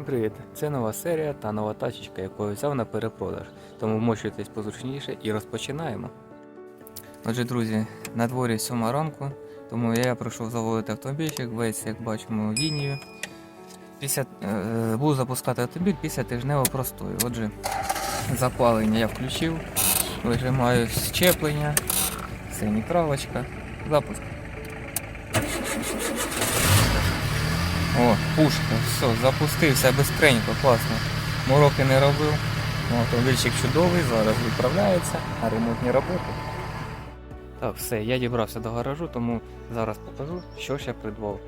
Всім привіт! Це нова серія та нова тачечка, яку я взяв на перепродаж. Тому вмощуйтесь позручніше і розпочинаємо. Отже, друзі, на дворі 7 ранку, тому я прийшов заводити автомобільчик, весь, як бачимо, лінію. Після, е, буду запускати автомобіль після тижневого простою. Отже, запалення я включив, вижимаю щеплення, це нейтралочка, запуск. О, пушка, все, запустився безстренько, класно. Мороки не робив. Ну, Автомобільчик чудовий, зараз відправляється на ремонтні роботи. Так, все, я дібрався до гаражу, тому зараз покажу, що ще придбав.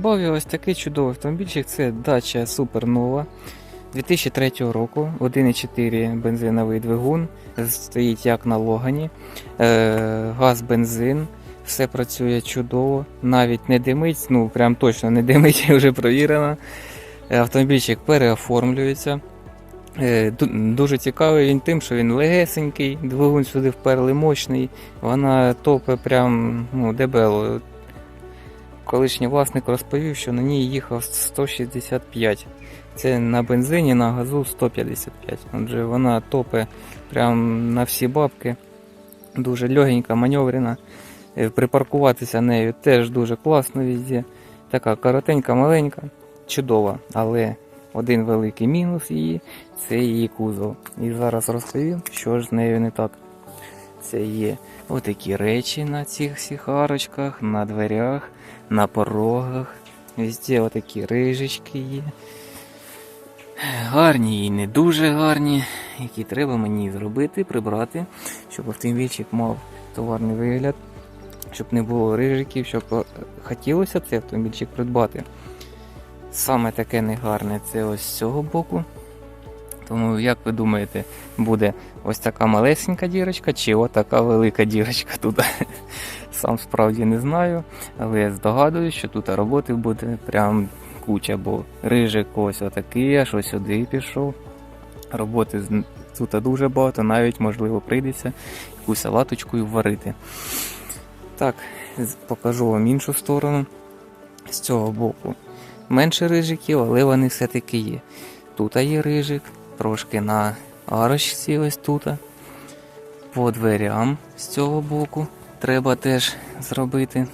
Придбав я ось такий чудовий автомобільчик. Це Dacia Supernova 2003 року, 1,4 бензиновий двигун, стоїть як на Логані, е, газ, бензин, все працює чудово, навіть не димить, ну прям точно не димить, вже провірено. Автомобільчик переоформлюється. Е, Дуже цікавий він тим, що він легесенький, двигун сюди вперли мощний, вона топе прям ну, дебело. Колишній власник розповів, що на ній їхав 165. Це на бензині, на газу 155. Отже, вона топе прям на всі бабки. Дуже легенька, маневрена. Е, Припаркуватися нею теж дуже класно везде. Така коротенька, маленька, чудова. Але один великий мінус її це її кузов. І зараз розповім, що ж з нею не так. Це є отакі речі на цих всіх арочках, на дверях, на порогах. Везде отакі рижечки є. Гарні і не дуже гарні, які треба мені зробити, прибрати, щоб автомобільчик мав товарний вигляд, щоб не було рижиків, щоб е, хотілося цей автомобільчик придбати. Саме таке негарне це ось з цього боку. Тому, як ви думаєте, буде ось така малесенька дірочка чи отака велика дірочка тут? Сам справді не знаю, але я здогадуюсь, що тут роботи буде прям куча, бо рижик ось отакий, аж ось сюди пішов. Роботи тут дуже багато, навіть можливо прийдеться якусь салаточку і варити. Так, покажу вам іншу сторону. З цього боку менше рижиків, але вони все-таки є. Тут є рижик, трошки на арочці ось тут. По дверям з цього боку треба теж зробити.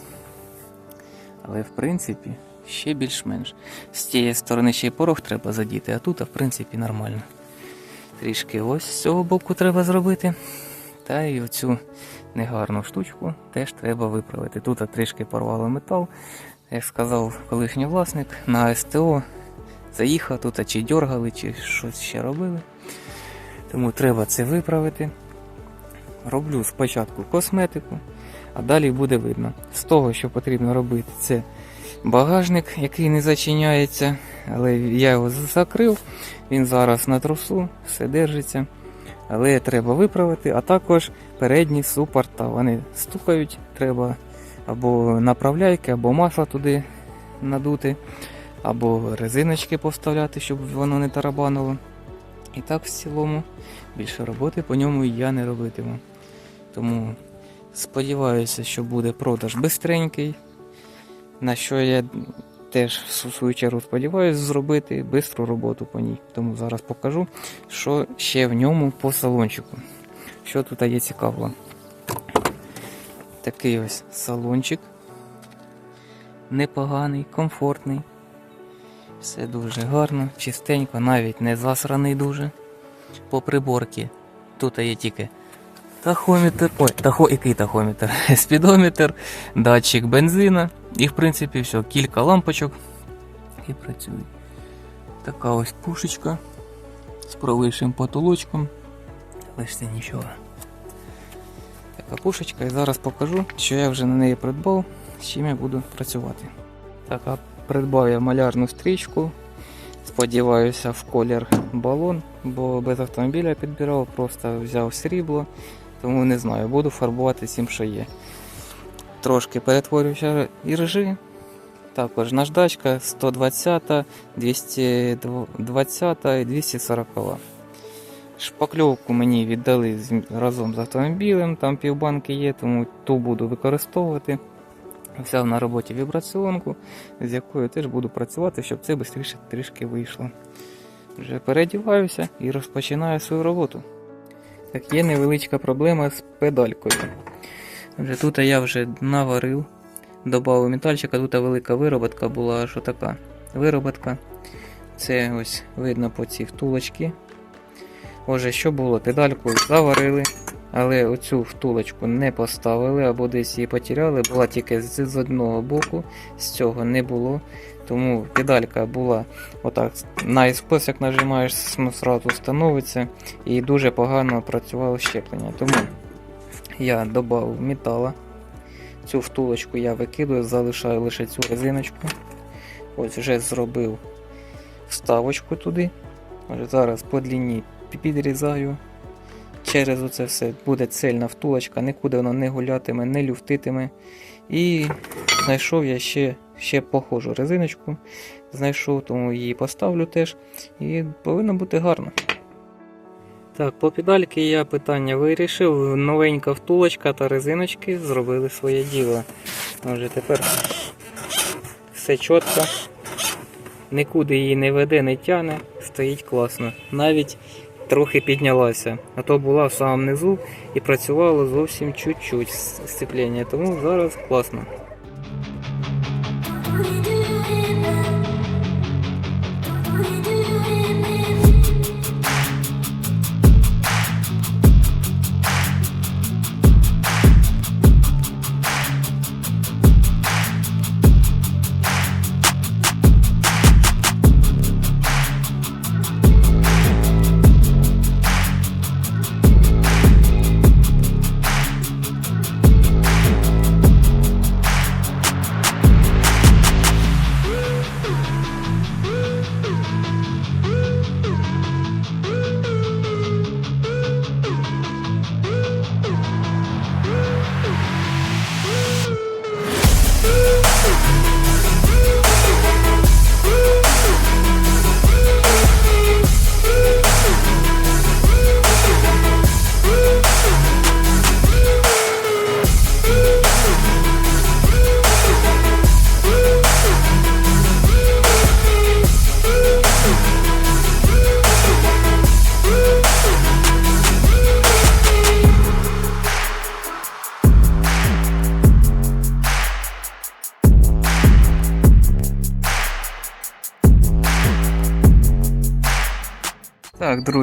Але в принципі ще більш-менш. З тієї сторони ще й порог треба задіти, а тут, в принципі, нормально. Трішки ось з цього боку треба зробити. Та й оцю негарну штучку теж треба виправити. Тут трішки порвало метал. Як сказав колишній власник, на СТО заїхав тут, чи дергали, чи щось ще робили. Тому треба це виправити. Роблю спочатку косметику, а далі буде видно. З того, що потрібно робити, це багажник, який не зачиняється, але я його закрив. Він зараз на трусу, все держиться. Але треба виправити, а також передні супорта. Вони стукають, треба або направляйки, або масло туди надути, або резиночки поставляти, щоб воно не тарабанило. І так в цілому більше роботи по ньому я не робитиму. Тому сподіваюся, що буде продаж бистренький, на що я теж в свою чергу сподіваюся зробити бистру роботу по ній. Тому зараз покажу, що ще в ньому по салончику. Що тут є цікавого. Такий ось салончик. Непоганий, комфортний. Все дуже гарно, чистенько, навіть не засраний дуже. По приборці. Тут є тільки тахометр. Ой, тахо, який тахометр? Спідометр, датчик бензина. І в принципі все, кілька лампочок і працюють. Така ось пушечка з провишим потолочком. Ж це нічого. Така пушечка, і зараз покажу, що я вже на неї придбав, з чим я буду працювати. Так, придбав я малярну стрічку. Сподіваюся, в колір балон, бо без автомобіля підбирав, просто взяв срібло, тому не знаю, буду фарбувати всім, що є. Трошки перетворююся іржи. Також наждачка 120, 220 і 240. Шпакльовку мені віддали разом з автомобілем, там півбанки є, тому ту буду використовувати. Взяв на роботі вібраціонку, з якою теж буду працювати, щоб це швидше трішки вийшло. Вже переодіваюся і розпочинаю свою роботу. Так, є невеличка проблема з педалькою. Вже тут я вже наварив, додав метальчика, тут велика вироботка була, що така вироботка. Це ось видно по цій втулочці. Отже, що було? Педальку заварили, але оцю втулочку не поставили або десь її потеряли, була тільки з, з одного боку, з цього не було. Тому педалька була отак на іскос, як нажимаєш, ну, сразу становиться і дуже погано працювало щеплення. Тому я додав метала. Цю втулочку я викидаю, залишаю лише цю резиночку. Ось вже зробив вставочку туди. Зараз по длині підрізаю. Через оце все буде цельна втулочка, нікуди воно не гулятиме, не люфтитиме. І знайшов я ще, ще похожу резиночку. Знайшов, тому її поставлю теж. І повинно бути гарно. Так, по педальки я питання вирішив. Новенька втулочка та резиночки зробили своє діло. Отже, тепер все чітко. Нікуди її не веде, не тяне, стоїть класно. Навіть трохи піднялася. А то була в самому низу і працювало зовсім чуть-чуть сцеплення. Тому зараз класно.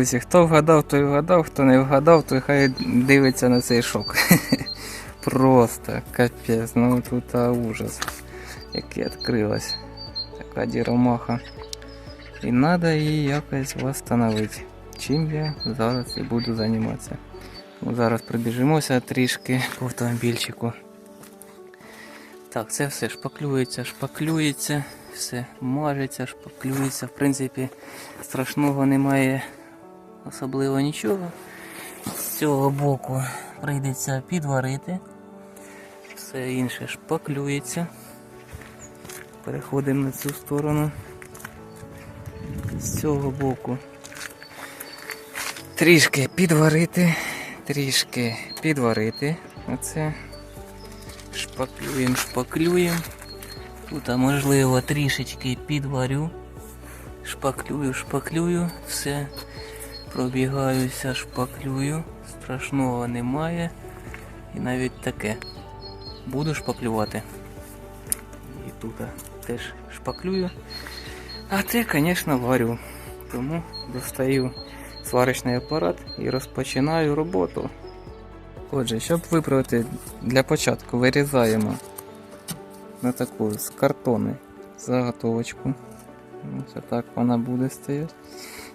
Друзі, хто вгадав, той вгадав, хто не вгадав, той хай дивиться на цей шок. Просто капець, ну тут ужас. Як відкрилась. Така діромаха. І треба її якось восстановити. Чим я зараз і буду займатися. Ну, Зараз прибіжимося трішки по автомобільчику. Так, це все шпаклюється, шпаклюється, все мажеться, шпаклюється. В принципі, страшного немає особливо нічого. З цього боку прийдеться підварити. Все інше шпаклюється. Переходимо на цю сторону. З цього боку трішки підварити, трішки підварити. Оце шпаклюємо, шпаклюємо. Тут, можливо, трішечки підварю. Шпаклюю, шпаклюю, все. Пробігаюся, шпаклюю. Страшного немає. І навіть таке. Буду шпаклювати. І тут теж шпаклюю. А це, звісно, варю. Тому достаю сварочний апарат і розпочинаю роботу. Отже, щоб виправити для початку, вирізаємо на таку з картони заготовочку. Ось так вона буде стояти.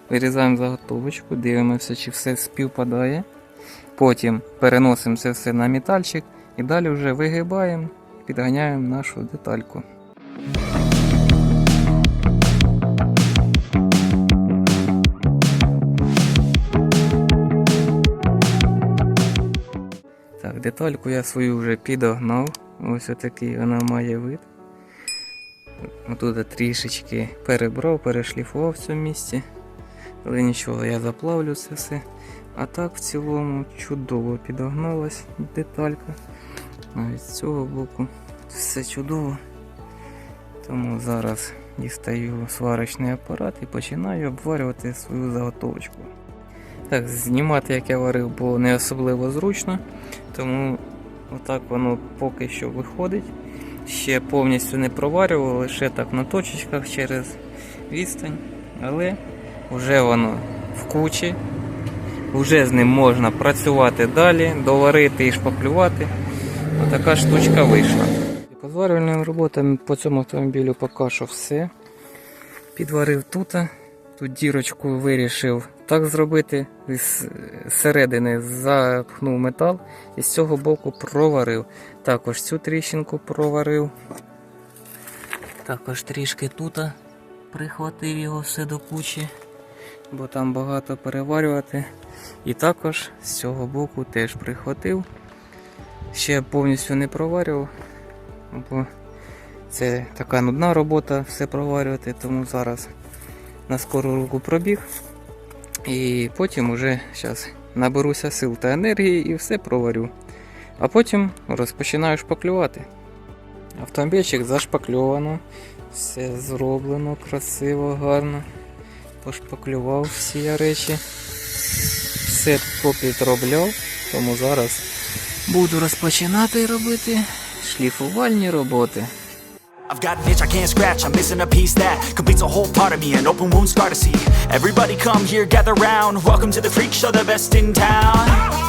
Вирізаємо заготовочку, дивимося, чи все співпадає. Потім переносимо це все на метальчик і далі вже вигибаємо, підганяємо нашу детальку. Так, детальку я свою вже підогнав. Ось отакий вона має вид. Отут трішечки перебрав, перешліфував в цьому місці. Але нічого, я заплавлю це все. А так в цілому чудово підогналась деталька. Навіть з цього боку все чудово. Тому зараз дістаю сварочний апарат і починаю обварювати свою заготовочку. Так, знімати, як я варив, було не особливо зручно, тому отак воно поки що виходить. Ще повністю не проварював, лише так на точечках через відстань. Але вже воно в кучі, вже з ним можна працювати далі, доварити і шпаклювати. Отака штучка вийшла. По зварювальним роботам по цьому автомобілю поки що все. Підварив тут. Тут дірочку вирішив так зробити. З середини запхнув метал і з цього боку проварив. Також цю тріщинку проварив. Також трішки тут прихватив його все до кучі, бо там багато переварювати. І також з цього боку теж прихватив. Ще повністю не проварював, бо це така нудна робота все проварювати, тому зараз на скору руку пробіг. І потім уже зараз наберуся сил та енергії і все проварю. А потім розпочинаю шпаклювати. Автомобільчик зашпакльовано, все зроблено красиво, гарно. Пошпаклював всі я речі. Все попідробляв, тому зараз буду розпочинати робити шліфувальні роботи. I've got an itch I can't scratch, I'm missing a piece that completes a whole part of me, an open wound scar to see. Everybody come here, gather round, welcome to the freak show, the best in town.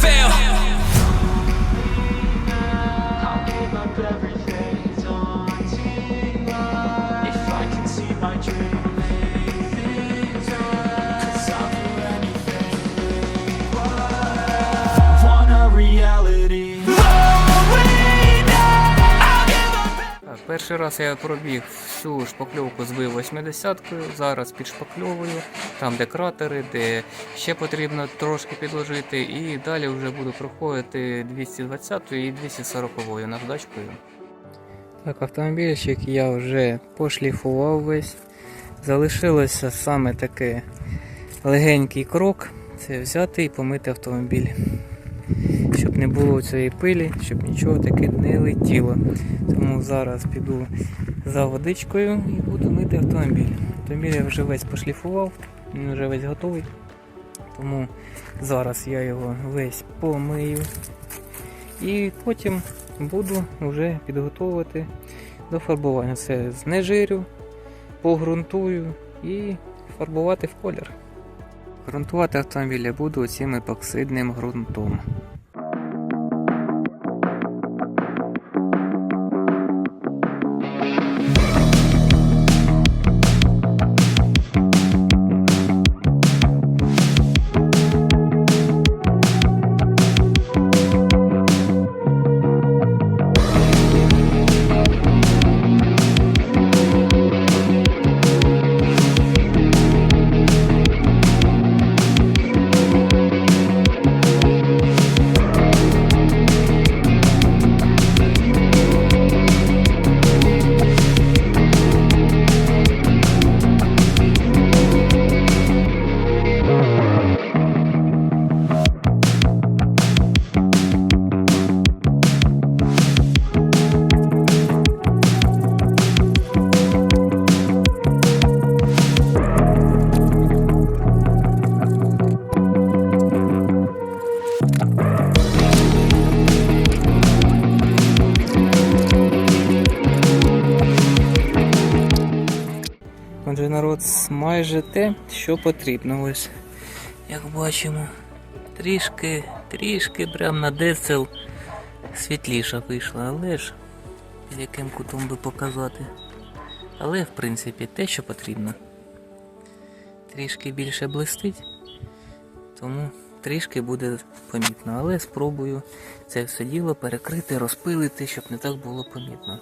fail. Перший раз я пробіг всю шпакльовку збив 80-кою, зараз підшпакльовую, там де кратери, де ще потрібно трошки підложити, і далі вже буду проходити 220 і 240 наждачкою. Так, автомобільчик я вже пошліфував весь. Залишилося саме таке легенький крок. Це взяти і помити автомобіль. Щоб не було цієї пилі, щоб нічого таке не летіло. Тому зараз піду за водичкою і буду мити автомобіль. Автомобіль я вже весь пошліфував, він вже весь готовий. Тому зараз я його весь помию. І потім буду вже підготовувати до фарбування. Це знежирю, погрунтую і фарбувати в колір. Грунтувати автомобіля буду цим епоксидним ґрунтом. Майже те, що потрібно. Ось, як бачимо, трішки, трішки прям на децел світліша вийшла, але ж під яким кутом би показати. Але в принципі те, що потрібно. Трішки більше блистить, тому трішки буде помітно. Але спробую це все діло перекрити, розпилити, щоб не так було помітно.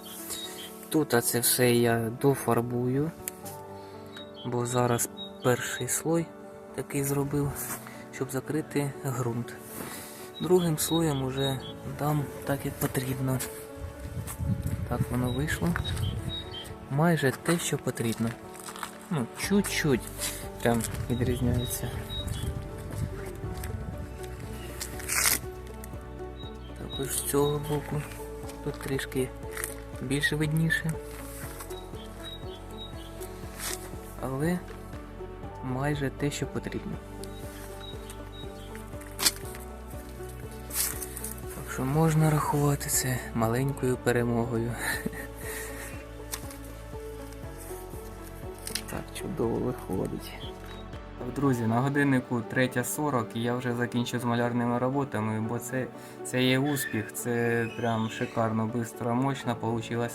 Тут це все я дофарбую, бо зараз перший слой такий зробив, щоб закрити ґрунт. Другим слоєм уже дам так, як потрібно. Так воно вийшло. Майже те, що потрібно. Ну, чуть-чуть прям відрізняється. Також з цього боку. Тут трішки більше видніше. Але майже те, що потрібно. Так що можна рахувати це маленькою перемогою. Так, чудово виходить. Друзі, на годиннику 3.40 і я вже закінчив з малярними роботами, бо це, це є успіх, це прям шикарно, швидко, мощно вийшло.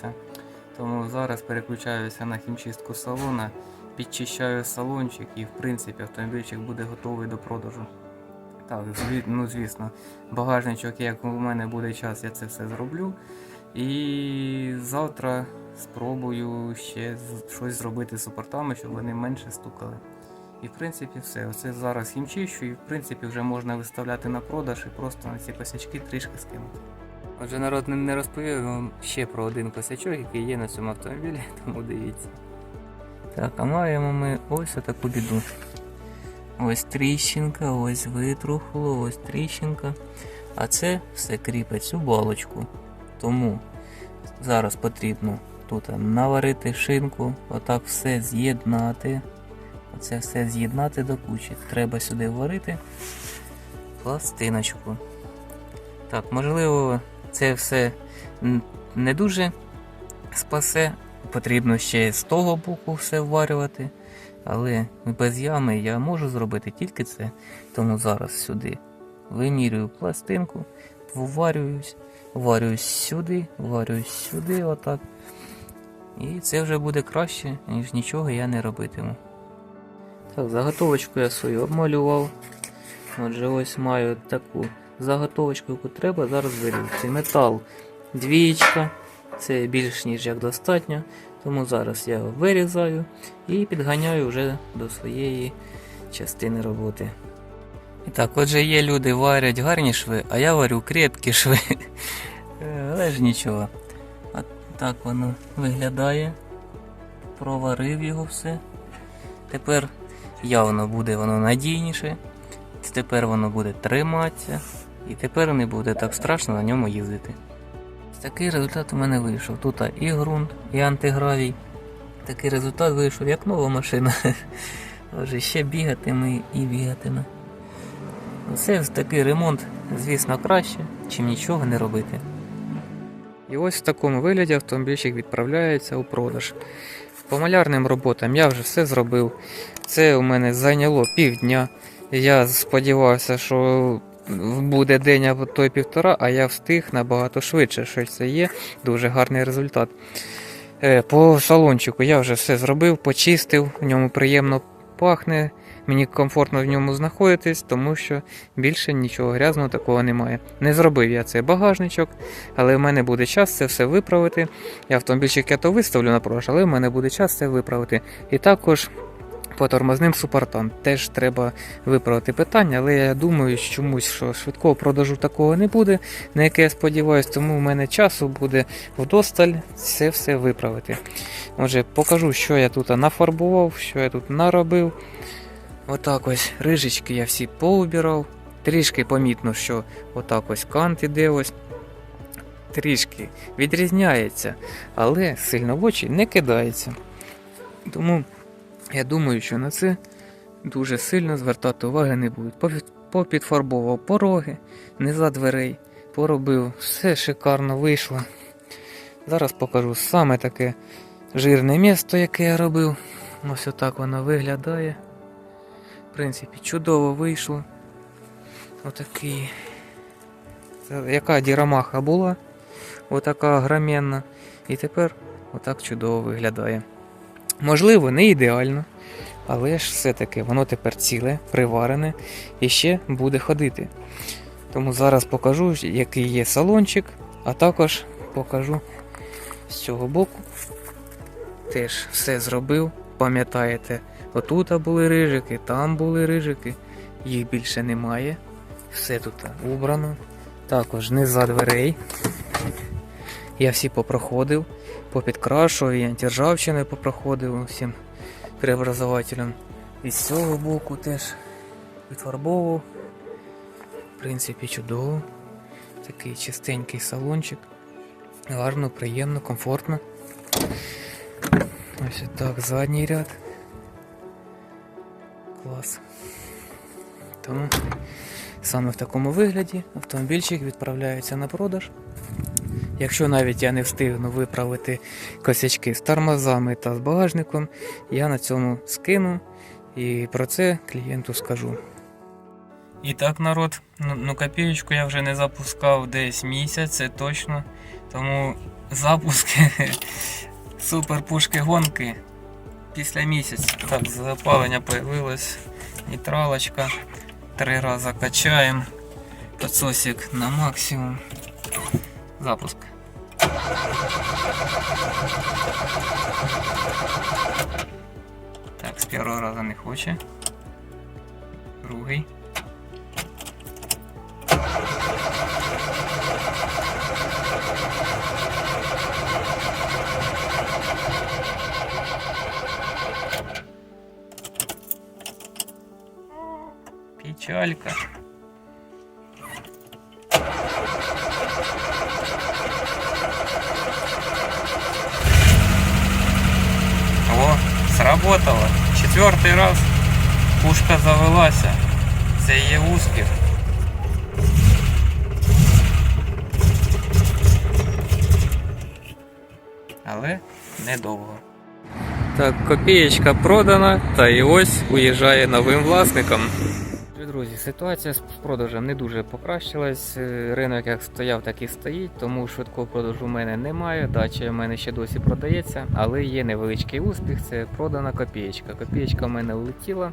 Тому зараз переключаюся на хімчистку салона, підчищаю салончик і в принципі автомобільчик буде готовий до продажу. Так, ну звісно, багажничок, як у мене буде час, я це все зроблю. І завтра спробую ще щось зробити з супортами, щоб вони менше стукали. І в принципі все. Оце зараз хімчищу, і в принципі вже можна виставляти на продаж і просто на ці косячки трішки скинути. Отже, народ не розповів вам ще про один косячок, який є на цьому автомобілі, тому дивіться. Так, а маємо ми ось таку біду. Ось тріщинка, ось витрухло, ось тріщинка. А це все кріпить цю балочку. Тому зараз потрібно тут наварити шинку, отак все з'єднати. Оце все з'єднати до кучі. Треба сюди варити пластиночку. Так, можливо, це все не дуже спасе. Потрібно ще з того боку все вварювати. Але без ями я можу зробити тільки це. Тому зараз сюди вимірюю пластинку, вварююсь, варююсь сюди, варююсь сюди, отак. І це вже буде краще, ніж нічого я не робитиму. Так, заготовочку я свою обмалював. Отже, ось маю таку заготовочку, яку треба зараз вирізати. Метал двієчка, це більш ніж як достатньо. Тому зараз я його вирізаю і підганяю вже до своєї частини роботи. І так, отже, є люди варять гарні шви, а я варю крепкі шви. Е, Але ж нічого. А так воно виглядає. Проварив його все. Тепер явно буде воно надійніше. Тепер воно буде триматися. І тепер не буде так страшно на ньому їздити. Такий результат у мене вийшов. Тут і ґрунт, і антигравій. Такий результат вийшов, як нова машина. Отже, ще бігатиме і бігатиме. Це такий ремонт, звісно, краще, чим нічого не робити. І ось в такому вигляді автомобільчик відправляється у продаж. По малярним роботам я вже все зробив. Це у мене зайняло півдня. Я сподівався, що буде день або той півтора, а я встиг набагато швидше, що це є дуже гарний результат. Е, По салончику я вже все зробив, почистив, в ньому приємно пахне. Мені комфортно в ньому знаходитись, тому що більше нічого грязного такого немає. Не зробив я цей багажничок, але в мене буде час це все виправити. Я автомобільчик я то виставлю на продаж, але в мене буде час це виправити. І також по тормозним супортам теж треба виправити питання, але я думаю, що чомусь що швидкого продажу такого не буде, на яке я сподіваюся, тому в мене часу буде вдосталь це все виправити. Отже, покажу, що я тут нафарбував, що я тут наробив. Отак ось рижечки я всі поубирав. Трішки помітно, що отак ось кант іде ось. Трішки відрізняється, але сильно в очі не кидається. Тому я думаю, що на це дуже сильно звертати уваги не будуть. Попід- Попідфарбовував пороги, низа дверей, поробив, все шикарно вийшло. Зараз покажу саме таке жирне місто, яке я робив. Ось отак воно виглядає. В принципі, чудово вийшло. Отакий. Яка дірамаха була? Отака громенна. І тепер отак чудово виглядає. Можливо, не ідеально, але ж все-таки воно тепер ціле, приварене і ще буде ходити. Тому зараз покажу, який є салончик, а також покажу з цього боку. Теж все зробив. Пам'ятаєте, отут були рижики, там були рижики, їх більше немає. Все тут убрано. Також низа дверей. Я всі попроходив, попідкрашував, і антиржавчини попроходив всім преобразователям. І з цього боку теж підфарбовував. В принципі, чудово. Такий чистенький салончик. Гарно, приємно, комфортно. Ось так, задній ряд. Клас. Тому саме в такому вигляді автомобільчик відправляється на продаж. Якщо навіть я не встигну виправити косячки з тормозами та з багажником, я на цьому скину і про це клієнту скажу. І так, народ, ну, ну копієчку я вже не запускав десь місяць, це точно. Тому запуски супер пушки гонки після місяця. Так, запалення появилось, нейтралочка. Три рази качаємо. Підсосик на максимум. Запуск. Так, з першого разу не хоче. Другий. Печалька. Сработало. Четвертий раз пушка завелася. Це є успіх. Але недовго. Так, копієчка продана, та і ось уїжджає новим власником. Друзі, ситуація з продажем не дуже покращилась. Е, Ринок як стояв, так і стоїть, тому швидкого продажу в мене немає. Дача в мене ще досі продається, але є невеличкий успіх. Це продана копієчка. Копієчка в мене улетіла.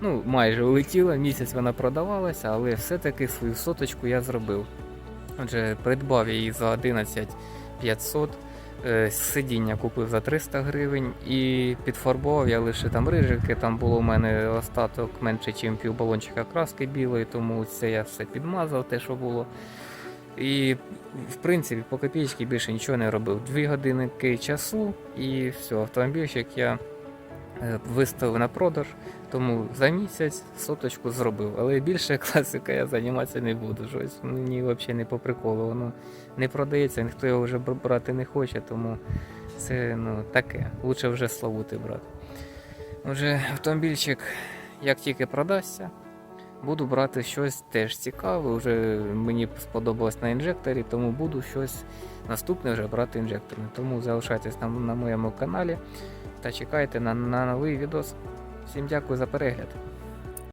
Ну, майже улетіла, місяць вона продавалася, але все-таки свою соточку я зробив. Отже, придбав її за 11 500. Е, Сидіння купив за 300 гривень і підфарбував я лише там рижики. Там було у мене остаток менше, ніж пів балончика краски білої, тому це я все підмазав, те, що було. І в принципі по копійці більше нічого не робив. Дві годинки часу і все, автомобільчик я виставив на продаж, тому за місяць соточку зробив. Але більше класика я займатися не буду. Щось мені взагалі не по приколу. Воно не продається, ніхто його вже брати не хоче, тому це ну, таке. Лучше вже славути брати. Отже, автомобільчик, як тільки продасться, буду брати щось теж цікаве. Вже мені сподобалось на інжекторі, тому буду щось наступне вже брати інжекторне. Тому залишайтесь на, на моєму каналі та чекайте на, на новий відос. Всім дякую за перегляд.